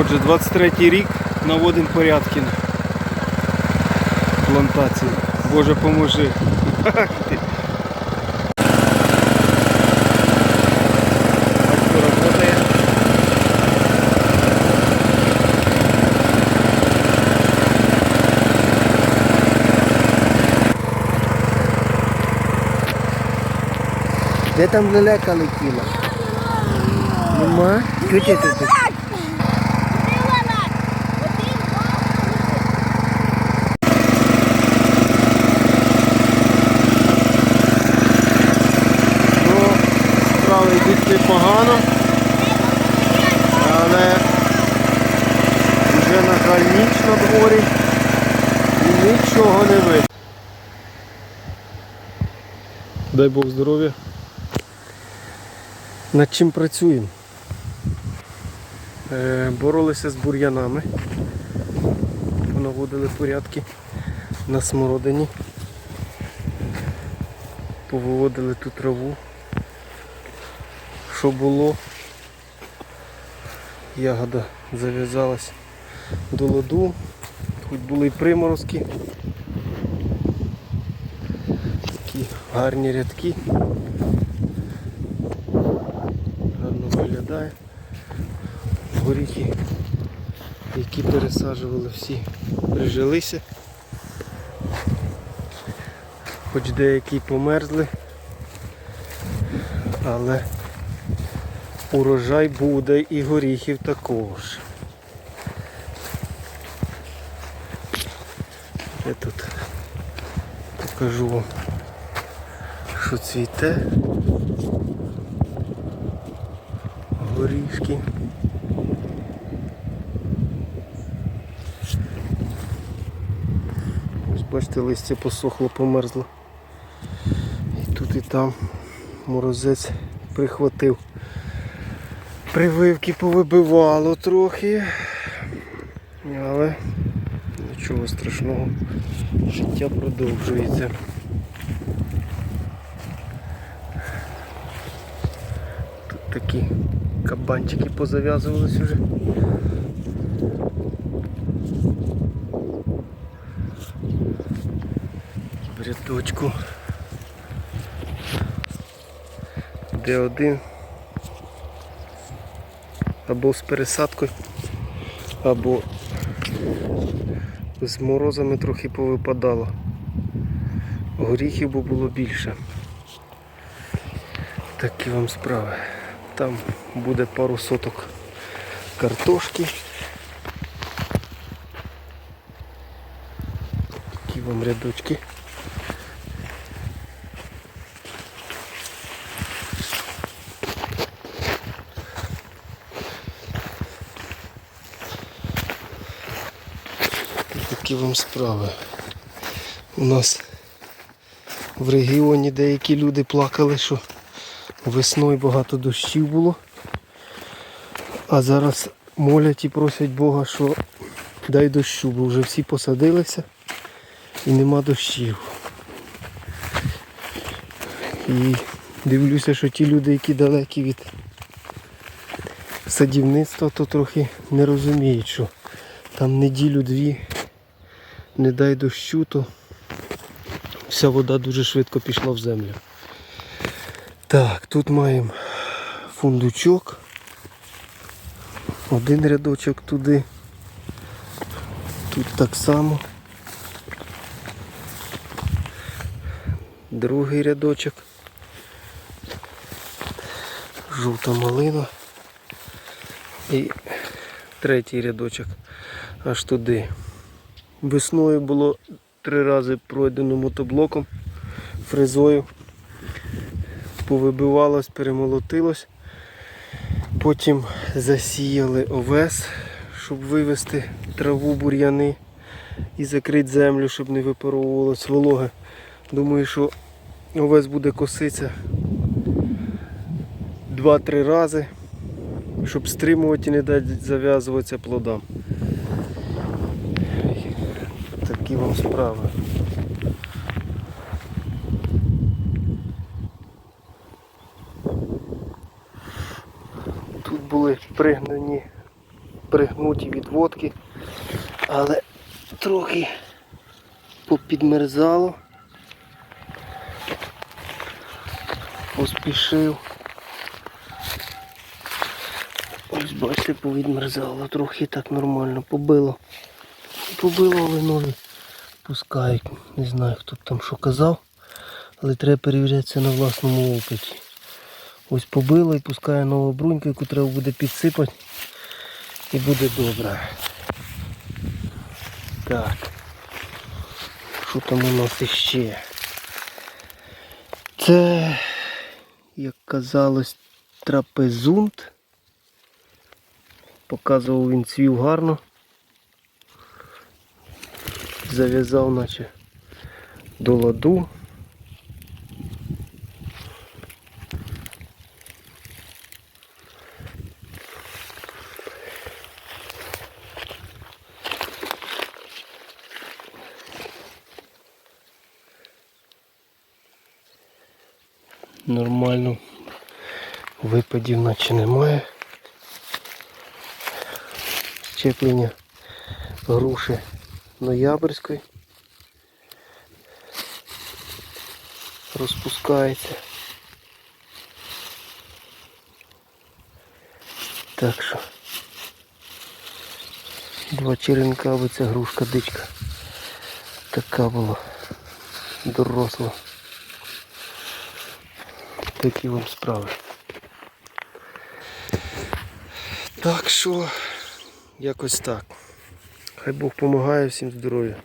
Отже, 23 рік наводимо порядки на плантації. Боже поможи. Ах ти. Батько работає. Де там лелека летіла? Нема? Чути тут? Непогано, але вже на жаль ніч на дворі і нічого не видно. Дай Бог здоров'я. Над чим працюємо? Е, боролися з бур'янами. Наводили порядки на смородині. Повиводили ту траву. Що було? Ягода зав'язалась до ладу. Хоч були і приморозки. Такі гарні рядки. Гарно виглядає. Горіхи, які пересаджували всі, прижилися. Хоч деякі померзли, але урожай буде і горіхів також. Я тут покажу вам, що цвіте. Горішки. Ось бачите, листя посохло, померзло. І тут і там морозець прихватив. Прививки повибивало трохи. Але нічого страшного. Життя продовжується. Тут такі кабанчики позав'язувались уже. В рядочку. Де один або з пересадкою, або з морозами трохи повипадало. Горіхів би було більше. Такі вам справи. Там буде пару соток картошки. Такі вам рядочки. Такі вам справи. У нас в регіоні деякі люди плакали, що весною багато дощів було. А зараз молять і просять Бога, що дай дощу, бо вже всі посадилися і нема дощів. І дивлюся, що ті люди, які далекі від садівництва, то трохи не розуміють, що там неділю-дві не дай дощу, то вся вода дуже швидко пішла в землю. Так, тут маємо фундучок. Один рядочок туди. Тут так само. Другий рядочок. Жовта малина. І третій рядочок аж туди. Весною було три рази пройдено мотоблоком, фрезою. Повибивалось, перемолотилось. Потім засіяли овес, щоб вивести траву, бур'яни і закрити землю, щоб не випаровувалось вологе. Думаю, що овес буде коситися два-три рази, щоб стримувати і не дати зав'язуватися плодам. Такі вам справи. Тут були пригнані пригнуті від водки, але трохи попідмерзало. Поспішив. Ось бачите, повідмерзало, трохи так нормально побило. Побило, але пускають. Не знаю, хто там що казав, але треба перевіряти це на власному опиті. Ось побило і пускає нову бруньку, яку треба буде підсипати. І буде добре. Так. Що там у нас іще? Це, як казалось, трапезунт. Показував він цвів гарно. Зав'язав наче до ладу. Нормально. Випадів наче немає. Щеплення груші ноябрьської. Розпускається. Так що два черенка, аби ця грушка дичка. Така була доросла. Такі вам справи. Так що якось так. Хай Бог допомагає всім здоров'я.